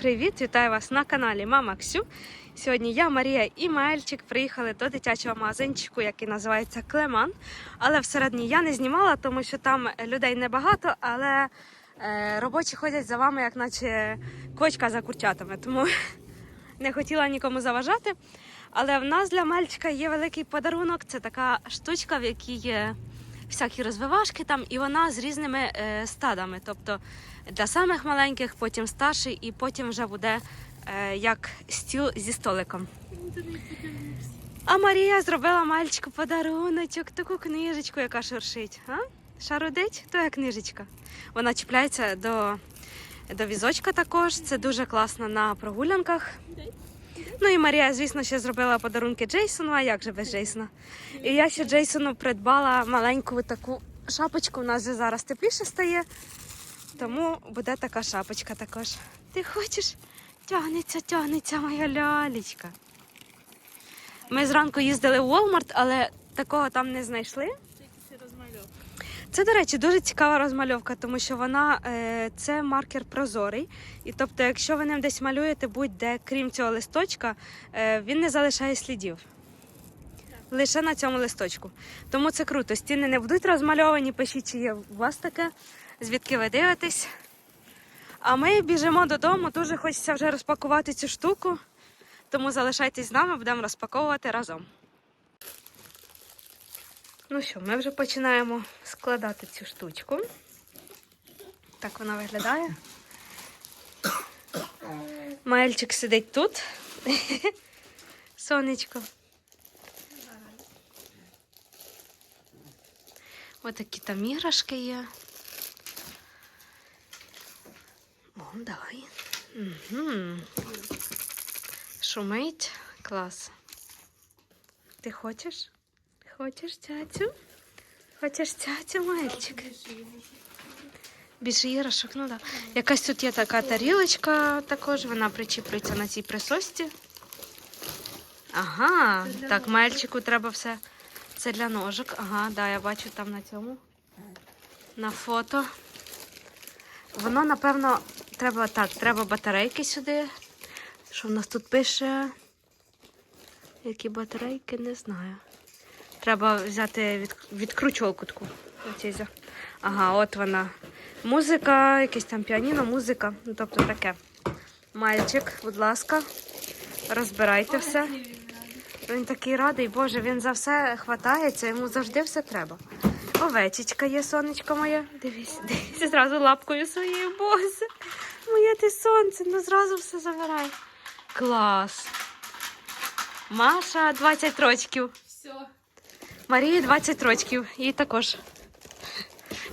привіт! Вітаю вас на каналі Мама Ксю. Сьогодні я, Марія і Мальчик приїхали до дитячого магазинчику, який називається Клеман. Але всередині я не знімала, тому що там людей небагато, але е, робочі ходять за вами, як наче кочка за курчатами. Тому не хотіла нікому заважати. Але в нас для мальчика є великий подарунок. Це така штучка, в якій є всякі розвивашки там, і вона з різними е, стадами. Тобто для самих маленьких, потім старший, і потім вже буде е, як стіл зі столиком. А Марія зробила мальчику подаруночок, таку книжечку, яка шуршить. А? Шарудить, то є книжечка. Вона чіпляється до, до візочка також. Це дуже класно на прогулянках. Ну і Марія, звісно, ще зробила подарунки Джейсону, а як же без Джейсона? І я ще Джейсону придбала маленьку таку шапочку. У нас же зараз тепліше стає, тому буде така шапочка також. Ти хочеш? Тягнеться, тягнеться моя лялечка. Ми зранку їздили в Walmart, але такого там не знайшли. Це, до речі, дуже цікава розмальовка, тому що вона е, це маркер прозорий. І тобто, якщо ви ним десь малюєте будь-де, крім цього листочка, е, він не залишає слідів. Лише на цьому листочку. Тому це круто. Стіни не будуть розмальовані, пишіть, чи є у вас таке, звідки ви дивитесь. А ми біжимо додому, дуже хочеться вже розпакувати цю штуку. Тому залишайтесь з нами, будемо розпаковувати разом. Ну що, ми вже починаємо складати цю штучку. Так вона виглядає. Мальчик сидить тут. Сонечко. Отакі там іграшки є. О, давай. Угу. Шумить. Клас. Ти хочеш? Хочеш цяцю? Хочеш цяцю, мальчик? Більше іграшок, ну так. Якась тут є така тарілочка також, вона причіплюється на цій присосці. Ага, так, мальчику треба все. Це для ножок. Ага, да, я бачу там на цьому. На фото. Воно, напевно, треба так, треба батарейки сюди. Що в нас тут пише? Які батарейки, не знаю. Треба взяти від, відкручувалку таку. Ага, от вона. Музика, якесь там піаніно, музика. Ну, тобто таке. Мальчик, будь ласка, розбирайте все. Він такий радий, Боже, він за все хватається, йому завжди все треба. Овечечка є, сонечко моє. Дивись, дивись, зразу лапкою своєю, Боже. Моє ти сонце, ну зразу все забирай. Клас. Маша 20 рочків. Все. Марії 20 років. Їй також.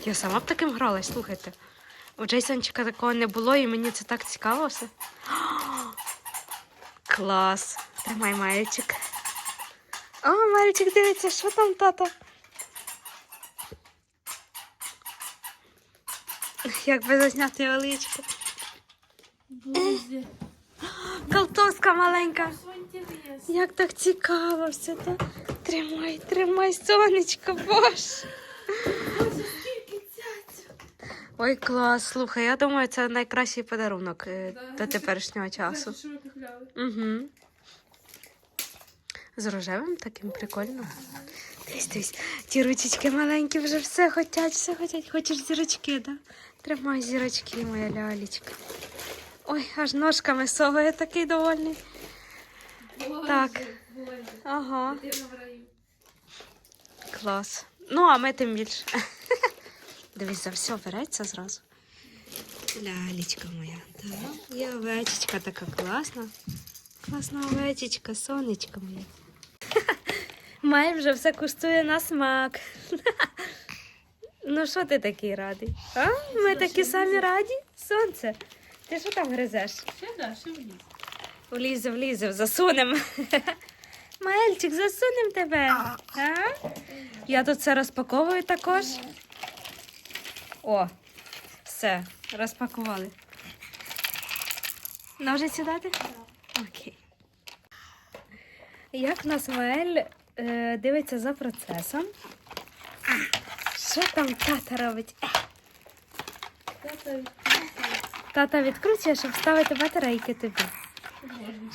Я сама б таким гралась, слухайте. У Джейсончика такого не було, і мені це так цікаво все. Клас. Тримай мальчик. О, мальчик, дивиться, що там тата. Як би зазняти величко. Боже. Колтоска маленька. Як так цікаво все так. Тримай, тримай, сонечко, боже. Ой, клас, слухай, я думаю, це найкращий подарунок е, Да. до теперішнього часу. Боже, що ви купляли? Угу. З рожевим таким прикольно. Дивись, дивись, ті ручечки маленькі вже все хотять, все хотять. Хочеш зірочки, да? Тримай зірочки, моя лялечка. Ой, аж ножками соває такий довольний. Боже, Так. Боже. Ага, Дитина в раю. клас. Ну, а ми тим більше. Дивись, за все береться зразу. Лялечка моя. Так, є овечечка така класна. Класна овечечка, сонечко моє. Май вже все куштує на смак. Ну, що ти такий радий? А? Ми такі самі раді? Сонце. Ти що там гризеш? Ще да, ще вниз. Влізе, влізе, засунем. Мальчик, засунем тебе. А? Я тут все розпаковую також. О, все, розпакували. Ножиці дати? Окей. Як в нас Маель е, дивиться за процесом? Що там тата робить? Тата Тата відкручує, щоб ставити батарейки тобі.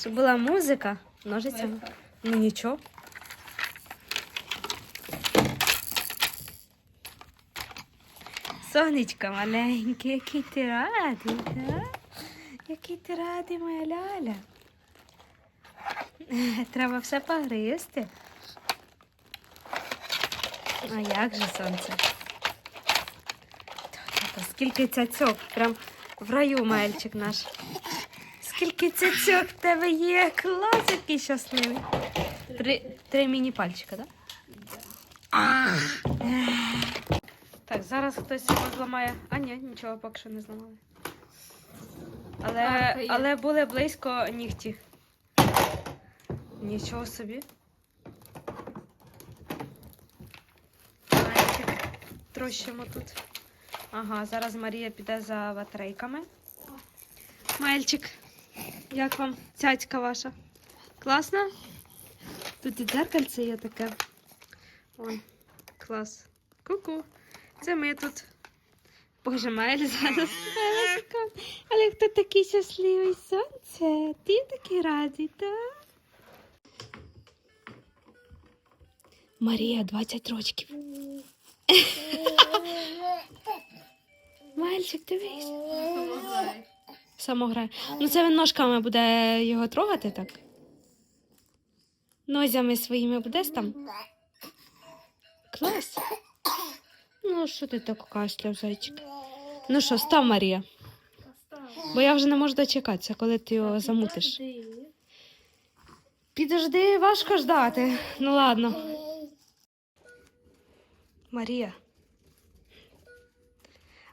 Щоб була музика. Ножицями. Ну нічого. Сонечко маленьке, який ти радий, да? Який ти радий, моя ляля. Треба все погризти. А як же сонце? Скільки цяцьок, прям в раю мальчик наш. Скільки цяцьок в тебе є, клас, щасливий. Три, три міні-пальчика, так? Да? Так, зараз хтось його зламає. А ні, нічого поки що не зламали. Але, але були близько нігті. Нічого собі. Трощимо тут. Ага, зараз Марія піде за батарейками. Мальчик, як вам цяцька ваша? Класна? Тут і дзеркальце є таке. Ой, клас. Ку-ку. Це ми тут. Боже, Майль зараз. Але хто такий щасливий сонце? Ти такий радий, так? Марія, 20 років. Мальчик, дивись. Самограє. Ну це він ножками буде його трогати так. Нозями своїми будеш там? Клас. Ну, що ти так кашляв, зайчик? Ну що, став Марія. Бо я вже не можу дочекатися, коли ти його замутиш. Підожди, важко ждати. Ну ладно. Марія.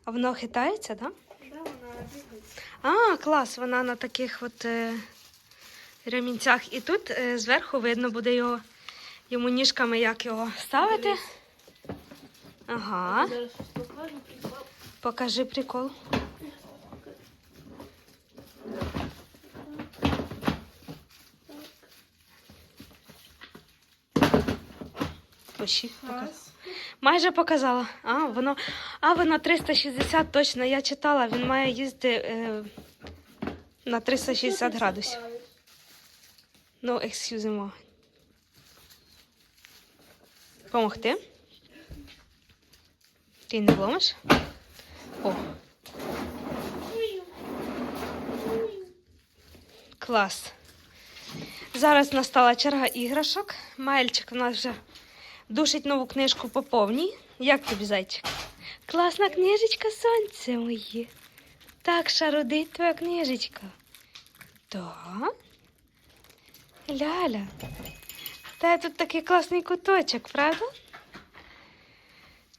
А воно хитається, так? Да? Да, вона бігає. А, клас, вона на таких от е, ремінцях. І тут е, зверху видно буде його, йому ніжками, як його ставити. Ага, Зараз покажу, прикол. покажи прикол. Пощі, покажи. Раз. Майже показала. А, воно, а, воно 360 точно. Я читала, він має їздити е, на 360 градусів. Ну, ексюзимо. Помогти? Ти не вломиш? О, клас. Зараз настала черга іграшок. Мальчик у нас вже душить нову книжку по повній. Як тобі, зайчик? Класна книжечка, сонце моє. Так шародить твоя книжечка. Так. Ляля. Та тут такий класний куточок, правда?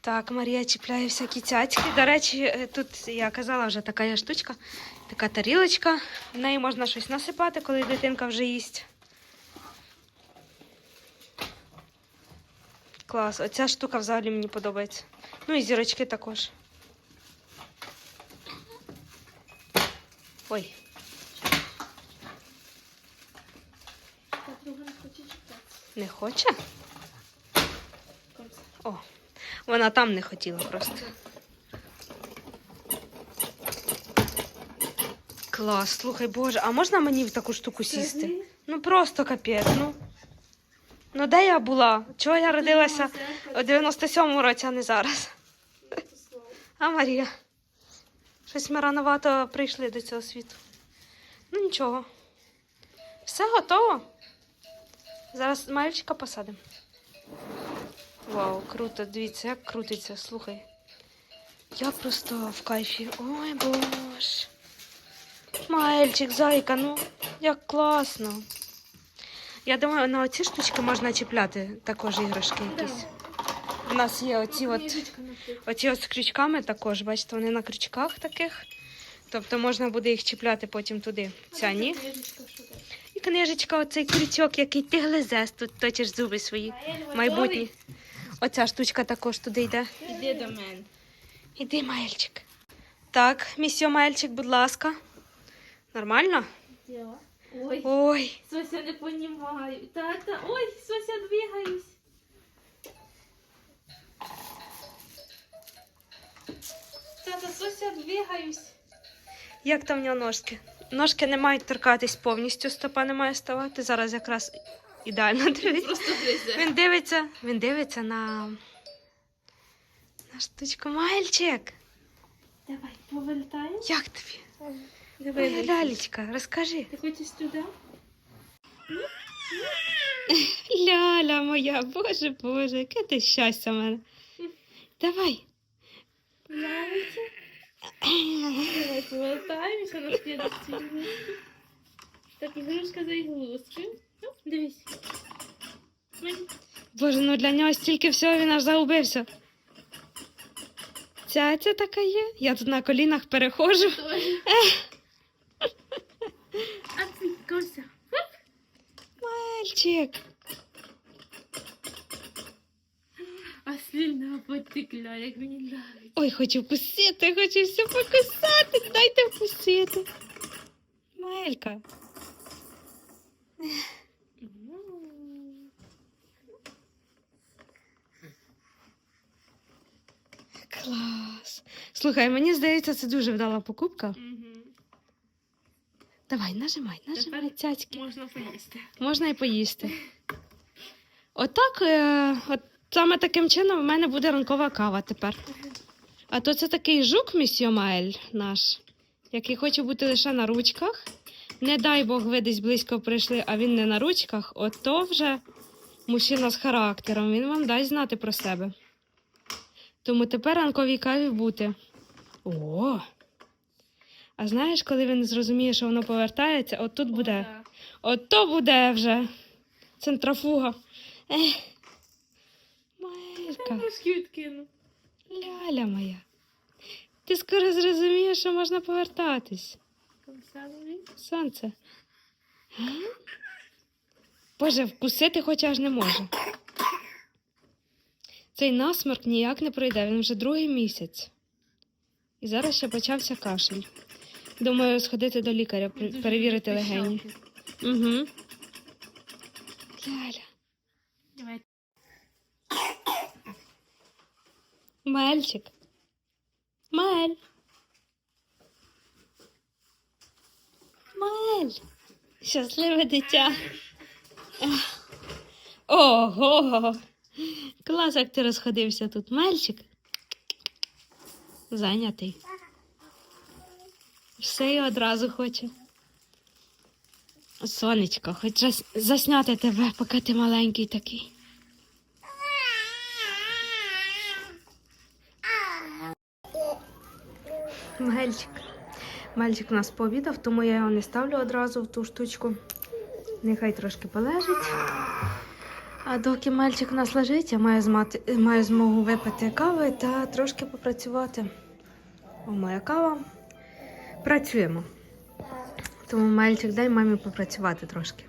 Так, Марія чіпляє всякі цяцьки. До речі, е, тут я казала вже така є штучка, така тарілочка. В неї можна щось насипати, коли дитинка вже їсть. Клас, оця штука взагалі мені подобається. Ну і зірочки також. Ой, Подруга не хоче читати. Не хоче? О, вона там не хотіла просто. Клас, слухай, Боже, а можна мені в таку штуку сісти? Ну просто капець, ну. Ну де я була? Чого я родилася у 97-му році, а не зараз? А Марія? Щось ми рановато прийшли до цього світу. Ну нічого. Все готово. Зараз мальчика посадимо. Вау, круто, дивіться, як крутиться, слухай. Я просто в кайфі. Ой, боже. Мальчик, зайка, ну як класно. Я думаю, на оці штучки можна чіпляти також іграшки якісь. У нас є оці от, оці от з крючками також, бачите, вони на крючках таких. Тобто можна буде їх чіпляти потім туди. Ця ні. Книжечка, оцей крючок, який ти глизеш, тут точиш зуби свої. Майбутні. Оця штучка також туди йде. Іди до мене. Іди, Мальчик. Так, місьо Мальчик, будь ласка. Нормально? Ой, Ой, Сося не понімаю. Тата, ой, Сося, двигаюсь. Тата, Сося, двигаюсь. Як там в нього ножки? Ножки не мають торкатись повністю, стопа не має ставати. Зараз якраз ідеально дивиться. Він дивиться, він дивиться на, на штучку мальчик. Давай, повертаємо. Як тобі? Диви, Ой, лялечка, розкажи. Ти хочеш туди? Ляля моя, боже, боже, яке ти щастя в мене. Давай. Нравиться? Давай повертаємося на слідчий ігрушку. Так, ігрушка за ігрушкою. Оп, Дивись. Боже, ну для нього стільки всього він аж загубився. Ця це така є. Я тут на колінах перехожу. Мальчик. А слюна потекла, як мені нравиться. Ой, хочу вкусити, хочу все покусати. Дайте вкусити. Малька. Клас. Слухай, мені здається, це дуже вдала покупка. Мгм. Давай, нажимай, нажимай Тепер цяцьки. Можна поїсти. Можна і поїсти. Отак, е, от саме таким чином в мене буде ранкова кава тепер. А то це такий жук місьо Маель наш, який хоче бути лише на ручках. Не дай Бог, ви десь близько прийшли, а він не на ручках, от то вже мужчина з характером, він вам дасть знати про себе. Тому тепер ранковій каві бути. О! А знаєш, коли він зрозуміє, що воно повертається, от тут буде. От то буде вже центрафуга. Ех. Я Малька, відкину. ляля моя. Ти скоро зрозумієш, що можна повертатись. Сонце. А? Боже, вкусити хоч аж не можу. Цей насморк ніяк не пройде, він вже другий місяць. І зараз ще почався кашель. Думаю, сходити до лікаря, перевірити легені. Угу. Ляля. Давай. Мальчик. Маль. Маль. Щасливе дитя. Ого. Клас, як ти розходився тут. Мальчик. Зайнятий. Все і одразу хоче. Сонечко, хоч засняти тебе, поки ти маленький такий. Мальчик. Мальчик у нас пообідав, тому я його не ставлю одразу в ту штучку. Нехай трошки полежить. А доки мальчик у нас лежить, я маю, змати, маю змогу випити кави та трошки попрацювати. О, моя кава. Працюємо. Тому мальчик, дай мамі попрацювати трошки.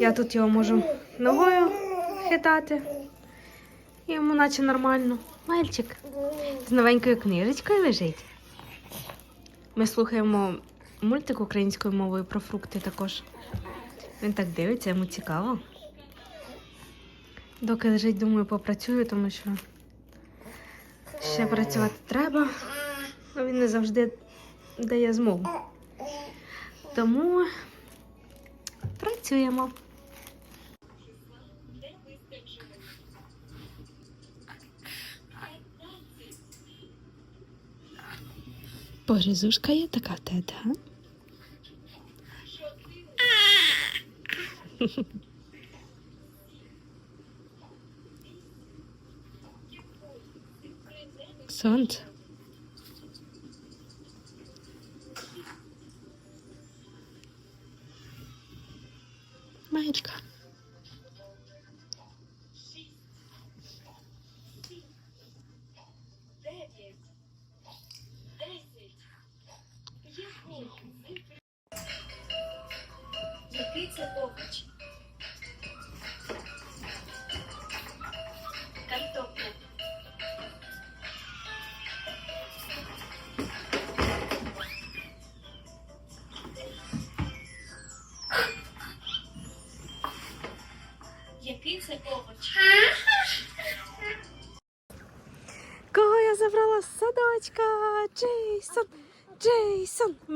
Я тут його можу ногою хитати. Йому наче нормально. Мальчик з новенькою книжечкою лежить. Ми слухаємо мультик українською мовою про фрукти також. Він так дивиться, йому цікаво. Доки лежить, думаю, попрацюю, тому що ще працювати треба, а він не завжди дає змогу. Тому працюємо. Боже, зушка є така тета. Сонце. Маєчка.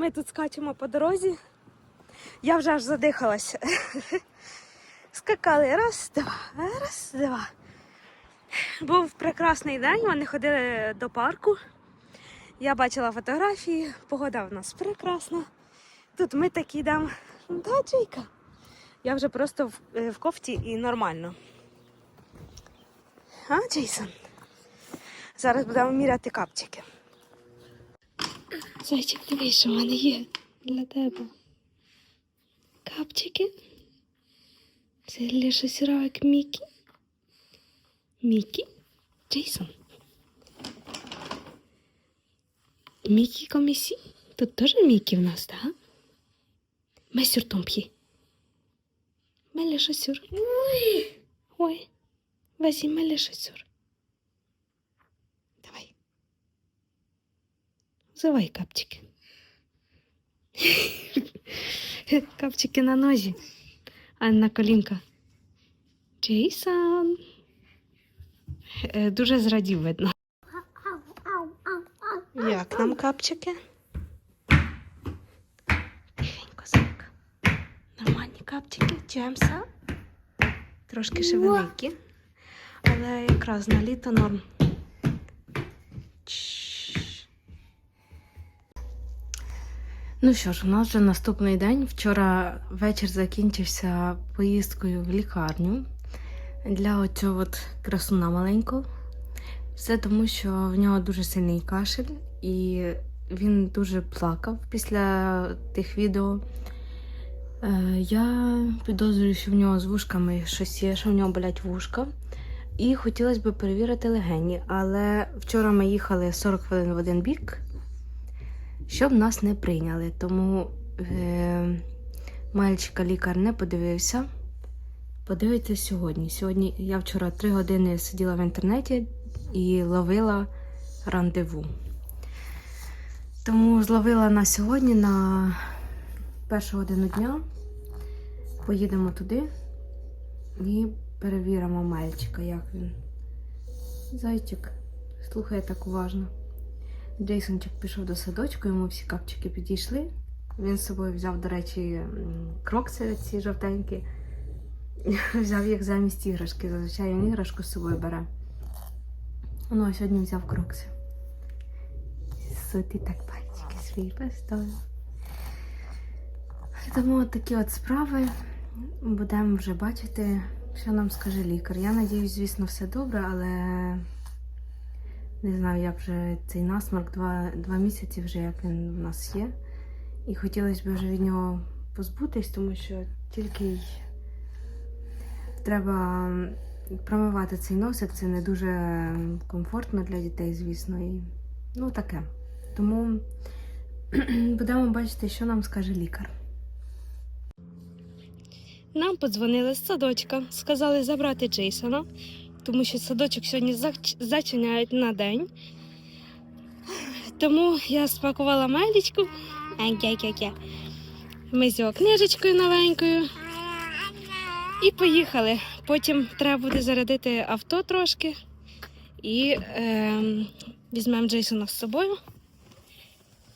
Ми тут скачемо по дорозі. Я вже аж задихалась. Скакали раз, два, раз, два. Був прекрасний день, вони ходили до парку. Я бачила фотографії, погода в нас прекрасна. Тут ми такі йдемо. Да, Джейка? Я вже просто в, е, в кофті і нормально. А, Джейсон? Зараз будемо міряти капчики. Зайчик, дивись, що в мене є для тебе. Капчики. Це для щось Мікі. Мікі? Джейсон. Мікі комісі? Тут теж Мікі в нас, так? Месюр Томп'ї. Меле шосюр. Ой. Ой. Возьми меле шосюр. Давай. Взивай капчики. Капчики на нозі, а на колінках. Джейсон. Е, Дуже зрадів видно. Як нам капчики? Тихенько, зайка. Нормальні капчики, Джемса. Трошки ще великі. Але якраз на літо норм. Ну що ж, у нас вже наступний день. Вчора вечір закінчився поїздкою в лікарню для оцього от красуна маленького. Все тому, що в нього дуже сильний кашель, і він дуже плакав після тих відео. Е, я підозрюю, що в нього з вушками щось є, що в нього болять вушка. І хотілося б перевірити легені. Але вчора ми їхали 40 хвилин в один бік, щоб нас не прийняли. Тому е, мальчика лікар не подивився. Подивиться сьогодні. Сьогодні я вчора 3 години сиділа в інтернеті і ловила рандеву. Тому зловила на сьогодні на першу годину дня. Поїдемо туди і перевіримо мальчика, як він. Зайчик, слухає так уважно. Джейсончик пішов до садочку, йому всі капчики підійшли. Він з собою взяв, до речі, крокси ці жовтенькі. Взяв їх замість іграшки. Зазвичай він іграшку з собою бере. Ну, а сьогодні взяв крокси. Суті так пальчики свої поставив. Тому такі от справи. Будемо вже бачити, що нам скаже лікар. Я надіюсь, звісно, все добре, але не знаю, як вже цей насморк, два, два місяці вже як він в нас є. І хотілося б вже від нього позбутись, тому що тільки треба промивати цей носик, це не дуже комфортно для дітей, звісно. І, ну таке. Тому будемо бачити, що нам скаже лікар. Нам подзвонили з садочка, сказали забрати Джейсона, тому що садочок сьогодні зачиняють на день. Тому я спакувала майлічку. Ми з його книжечкою новенькою. І поїхали. Потім треба буде зарядити авто трошки. І е, візьмемо Джейсона з собою.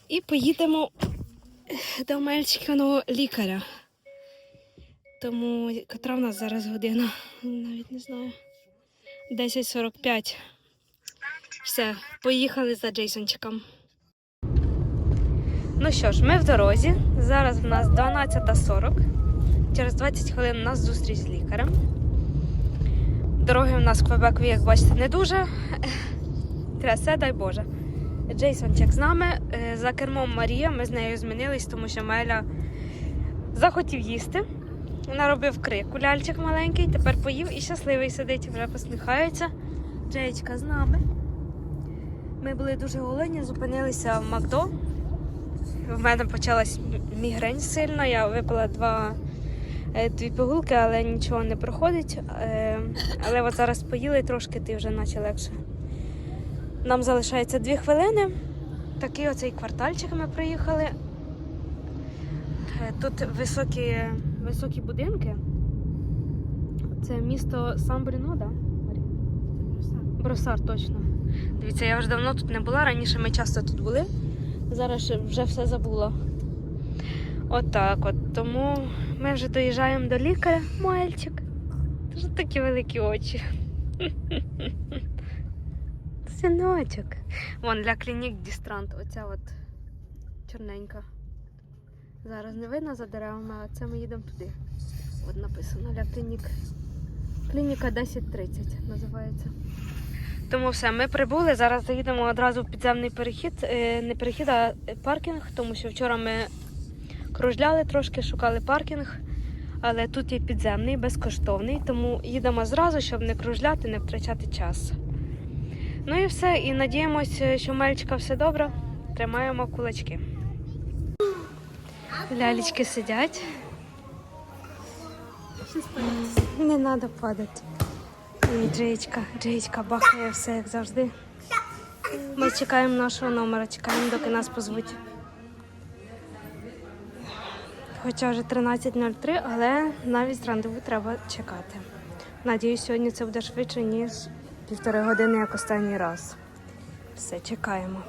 І поїдемо до мальчиканого лікаря. Тому котра в нас зараз година? Навіть не знаю. 10.45. Все, поїхали за Джейсончиком. Ну що ж, ми в дорозі. Зараз в нас 12.40. Через 20 хвилин у нас зустріч з лікарем. Дороги в нас в Квебекові, як бачите, не дуже. Трясе, дай Боже. Джейсончик з нами. Е, За кермом Марія. Ми з нею змінились, тому що Меля захотів їсти. Наробив крику ляльчик маленький, тепер поїв і щасливий сидить, вже посміхається. Джеєчка з нами. Ми були дуже голодні, зупинилися в Макдо. В мене почалась мігрень сильно. Я випила два е, дві пігулки, але нічого не проходить. Е, Але от зараз поїли трошки, ти вже наче легше. Нам залишається дві хвилини. Такий оцей квартальчик ми приїхали. Е, Тут високі, високі будинки. Це місто Сан-Бріно, да? Марі? Бросар, точно. Дивіться, я вже давно тут не була. Раніше ми часто тут були. Зараз вже все забула. Отак от, Тому ми вже доїжджаємо до лікаря. Мальчик. Дуже такі великі очі. Синочок. Вон для клінік Дістрант. Оця от чорненька. Зараз не видно за деревами, а це ми їдемо туди. От написано для клінік. Клініка 1030 називається. Тому все, ми прибули. Зараз заїдемо одразу в підземний перехід. Е, Не перехід, а паркінг, тому що вчора ми кружляли трошки, шукали паркінг. Але тут є підземний, безкоштовний, тому їдемо зразу, щоб не кружляти, не втрачати час. Ну і все. І надіємося, що у Мельчика все добре. Тримаємо кулачки. Лялечки сидять. Не треба падати. І Джеєчка, Джеєчка бахає все як завжди. Ми чекаємо нашого номера, чекаємо, доки нас позвуть. Хоча вже 13.03, але навіть рандеву треба чекати. Надіюсь, сьогодні це буде швидше, ніж півтори години, як останній раз. Все, чекаємо.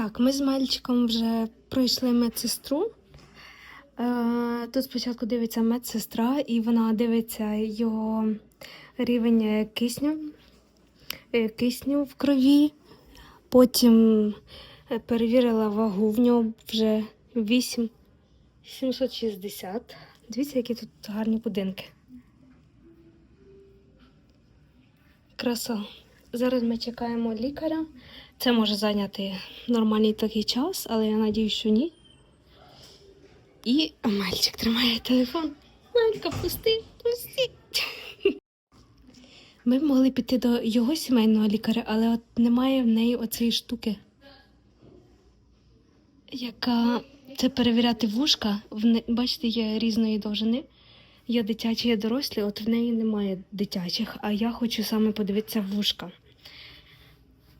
Так, ми з мальчиком вже пройшли медсестру. Е, Тут спочатку дивиться медсестра, і вона дивиться його рівень е, кисню, е, кисню в крові. Потім перевірила вагу, в нього вже 8 760. Дивіться, які тут гарні будинки. Краса. Зараз ми чекаємо лікаря. Це може зайняти нормальний такий час, але я надію, що ні. І мальчик тримає телефон. Малька, пусти, пусти. Ми б могли піти до його сімейного лікаря, але от немає в неї оцієї штуки, яка це перевіряти вушка. Бачите, є різної довжини. Є дитячі, є дорослі, от в неї немає дитячих, а я хочу саме подивитися вушка.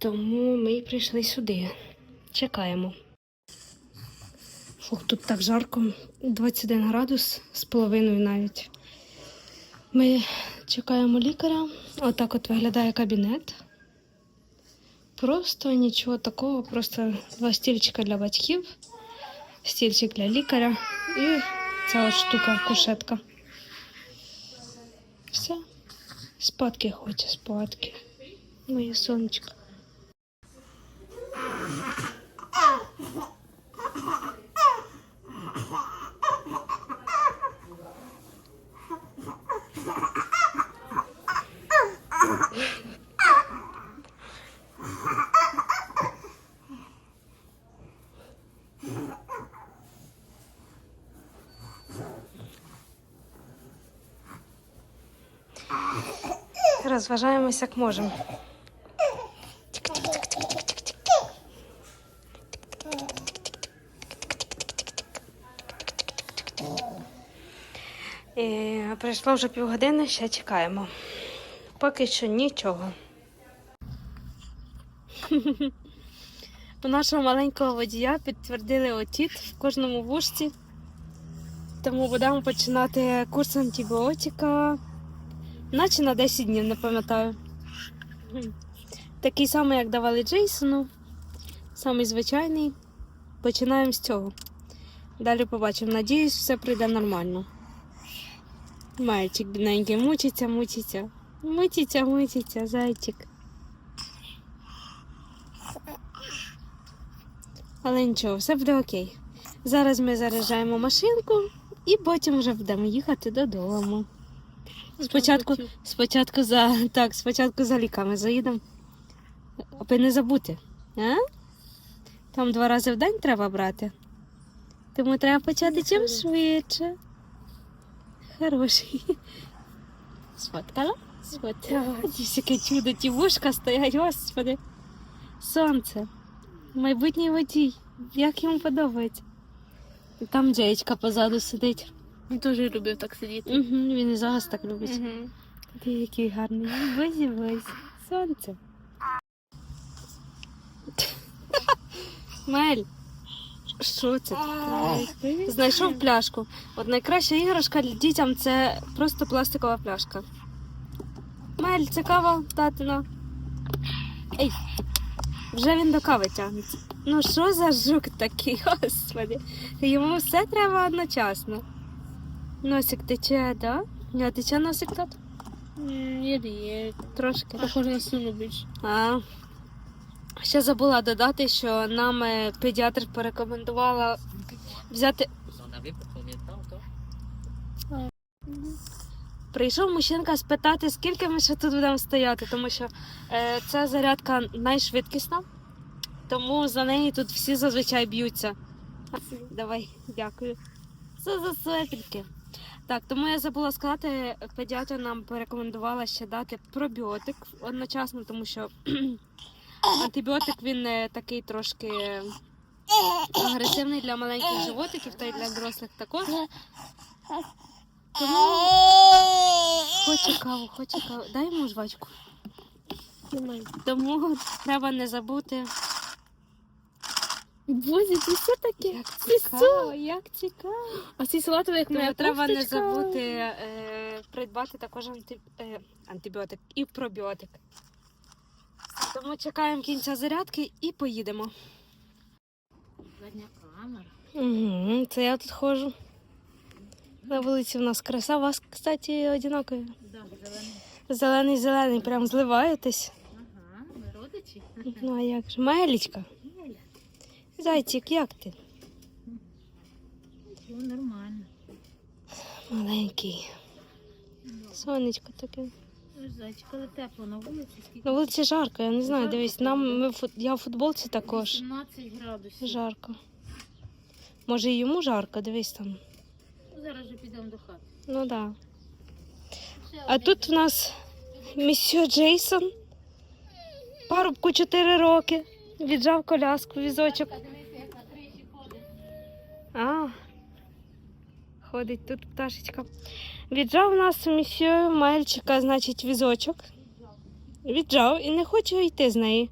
Тому ми й прийшли сюди. Чекаємо. Фух, тут так жарко, 21 градус з половиною навіть. Ми чекаємо лікаря. Отак от виглядає кабінет. Просто нічого такого, просто два стільчика для батьків, стільчик для лікаря і ця от штука, кушетка. Все. Спадки хоче, спадки. Моє сонечко. Розважаємось як можемо. І пройшло вже півгодини, ще чекаємо. Поки що нічого. У нашого маленького водія підтвердили отіт в кожному вушці. Тому будемо починати курс антибіотика. Наче на 10 днів, не пам'ятаю. Такий самий, як давали Джейсону. Самий звичайний. Починаємо з цього. Далі побачимо. Надіюсь, все прийде нормально. Мальчик бідненький, мучиться, мучиться. Мучиться, мучиться, зайчик. Але нічого, все буде окей. Зараз ми заряджаємо машинку і потім вже будемо їхати додому. Спочатку, спочатку за так, спочатку за ліками заїдемо. Аби не забути. А? Там два рази в день треба брати. Тому треба почати чим швидше. Хороший. Сфоткала? Сфоткала. Яке чудо, ті вушка стоять, господи. Сонце. Майбутній водій. Як йому подобається. Там Джеєчка позаду сидить. Він дуже любив так сидіти. Угу, він і зараз так любить. Угу. Ти який гарний. Бозі, бозі. Сонце. Мель. Що це? таке? Знайшов пляшку. От найкраща іграшка для дітям це просто пластикова пляшка. Мель, цікава, татина. Ей. Вже він до кави тягнеться. Ну що за жук такий, господи. Йому все треба одночасно. Носик тече, да? Не тече носик? Ні, ні. Трошки. Похоже на слюну більше. А. Ще забула додати, що нам педіатр порекомендувала взяти. Прийшов мужчинка спитати, скільки ми ще тут будемо стояти, тому що е, ця зарядка найшвидкісна, тому за неї тут всі зазвичай б'ються. Давай, дякую. Це за суетельки. Так, тому я забула сказати, педіатр нам порекомендувала ще дати пробіотик одночасно, тому що антибіотик він е, такий трошки агресивний для маленьких животиків та й для дорослих також. Тому хоче каву, хоче каву. Дай йому жвачку. Тому треба не забути. Боже, це все таке. Як цікаво, як цікаво. А ці салатові, як Тому моя треба не забути е, придбати також анти, е, антибіотик і пробіотик. Тому чекаємо кінця зарядки і поїдемо. Задня камера. Угу, це я тут ходжу. На вулиці в нас краса, у вас, кстати, одинакові. Да, зелений. Зелений, зелений, прям зливаєтесь. Ага, ми родичі. Ну а як же? Маелічка, зайчик, як ти? Все нормально. Маленький. Сонечко таке. Зайчик, але тепло на вулиці, скільки? На вулиці жарко, я не знаю, Жарко, дивись, нам ми в фут- я в футболці також. 17 градусів. Жарко. Може і йому жарко, дивись там. Ну, Зараз же підемо до хати. Ну да. Ще А один. тут в нас місьо Джейсон. Парубку 4 роки. Віджав коляску, візочок. Дивися, як на криші ходить. А, ходить тут пташечка. Віджав у нас місьо мальчика, значить, візочок. Віджав і не хоче йти з неї.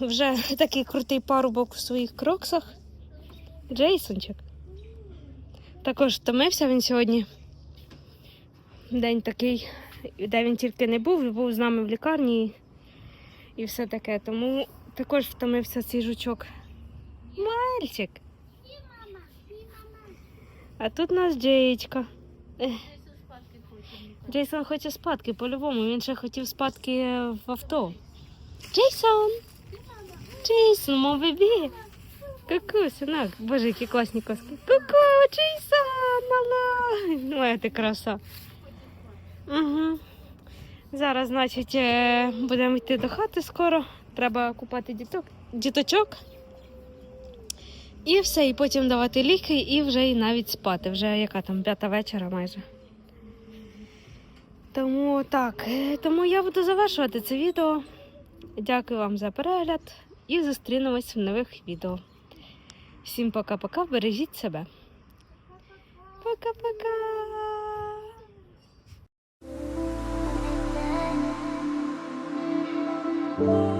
Вже такий крутий парубок у своїх кроксах. Джейсончик. Також втомився він сьогодні. День такий, де він тільки не був, був з нами в лікарні і все таке. Тому також втомився цей жучок. Мальчик. А тут у нас Джеєчка. Джейсон хоче спадки по-любому. Він ще хотів спадки в авто. Джейсон! Джейсон, мой бебі! Ку-ку, синок. Боже, які класні коски. Ку-ку, Джейсон! Алло! Моя ти краса. Угу. Зараз, значить, е, будемо йти до хати скоро. Треба купати діток, діточок. І все, і потім давати ліки, і вже і навіть спати. Вже яка там п'ята вечора майже. Тому так, е, тому я буду завершувати це відео. Дякую вам за перегляд і зустрінемось в нових відео. Всім пока-пока, бережіть себе. Пока-пока. Thank